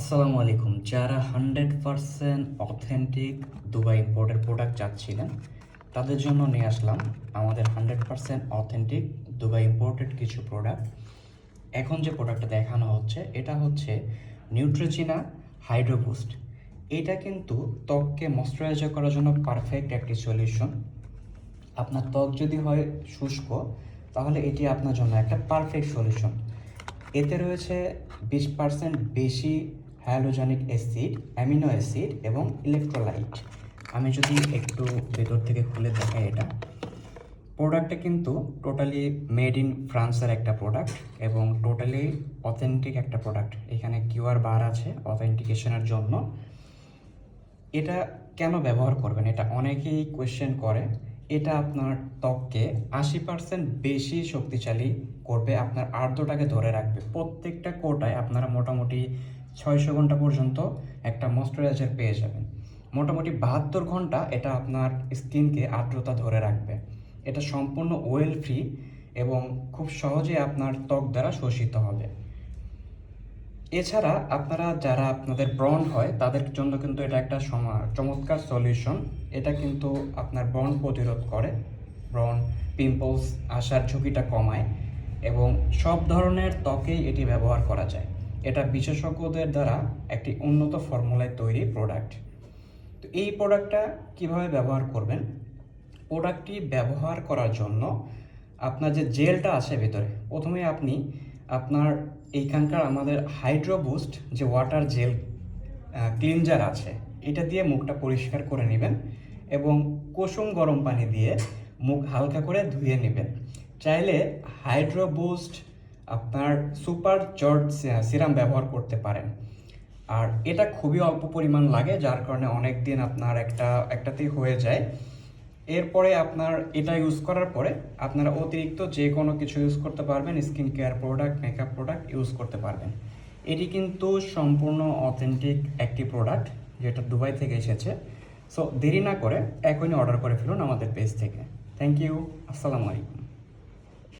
আসসালামু আলাইকুম। যারা হান্ড্রেড পারসেন্ট অথেন্টিক দুবাই ইম্পোর্টের প্রোডাক্ট চাচ্ছিলেন, তাদের জন্য নিয়ে আসলাম আমাদের hundred percent authentic Dubai imported কিছু প্রোডাক্ট এখন যে প্রোডাক্টটা দেখানো হচ্ছে, এটা হচ্ছে নিউট্রোজিনা হাইড্রোবুস্ট এটা কিন্তু ত্বককে ময়শ্চারাইজার করার জন্য পারফেক্ট একটি সলিউশন আপনার ত্বক যদি হয় শুষ্ক, তাহলে এটি আপনার জন্য একটা পারফেক্ট সলিউশন এতে রয়েছে বিশ পার্সেন্ট বেশি হ্যালোজেনিক অ্যাসিড অ্যামিনো অ্যাসিড এবং ইলেকট্রোলাইট আমি যদি একটু ভেতর থেকে খুলে দেখাই এটা। প্রোডাক্টটা কিন্তু টোটালি মেড ইন ফ্রান্সের একটা প্রোডাক্ট এবং টোটালি অথেন্টিক একটা প্রোডাক্ট এখানে কিউআর বার আছে অথেন্টিকেশনের জন্য। এটা কেন ব্যবহার করবেন? এটা অনেকেই কোয়েশ্চেন করে। এটা আপনার ত্বককে আশি পার্সেন্ট বেশি শক্তিশালী করবে, আপনার আর্দ্রটাকে ধরে রাখবে। প্রত্যেকটা কোটায় আপনারা মোটামুটি ছয়শো ঘণ্টা পর্যন্ত একটা ময়শ্চারাইজার পেয়ে যাবেন। মোটামুটি বাহাত্তর ঘণ্টা এটা আপনার স্কিনকে আর্দ্রতা ধরে রাখবে। এটা সম্পূর্ণ ওয়েল ফ্রি এবং খুব সহজে আপনার ত্বক দ্বারা শোষিত হবে। এছাড়া আপনারা যারা আপনাদের ব্রন হয়, তাদের জন্য কিন্তু এটা একটা চমৎকার সলিউশন এটা কিন্তু আপনার ব্রন প্রতিরোধ করে। ব্রন পিম্পলস আসার ঝুঁকিটা কমায় এবং সব ধরনের ত্বকেই এটি ব্যবহার করা যায়। এটা বিশেষজ্ঞদের দ্বারা একটি উন্নত ফর্মুলায় তৈরি প্রোডাক্ট তো এই প্রোডাক্টটা কীভাবে ব্যবহার করবেন? প্রোডাক্টটি ব্যবহার করার জন্য আপনার যে জেলটা আছে ভেতরে, প্রথমে আপনি আপনার এইখানকার আমাদের হাইড্রো বুস্ট যে ওয়াটার জেল ক্লিনজার আছে, এটা দিয়ে মুখটা পরিষ্কার করে নেবেন এবং কুসুম গরম পানি দিয়ে মুখ হালকা করে ধুয়ে নেবেন। চাইলে হাইড্রো বুস্ট আপনার সুপার জর্জ সিরাম ব্যবহার করতে পারেন। আর এটা খুবই অল্প পরিমাণ লাগে, যার কারণে অনেক দিন আপনার একটা, একটাতেই হয়ে যায়। এরপরে আপনার এটা ইউজ করার পরে আপনারা অতিরিক্ত যে কোনো কিছু ইউজ করতে পারবেন skin care product makeup product use করতে পারবেন। এটি কিন্তু সম্পূর্ণ অথেন্টিক একটি প্রোডাক্ট যেটা দুবাই থেকে এসেছে। সো দেরি না করে এখনই অর্ডার করে ফেলুন আমাদের পেজ থেকে। থ্যাংক ইউ আসসালামু আলাইকুম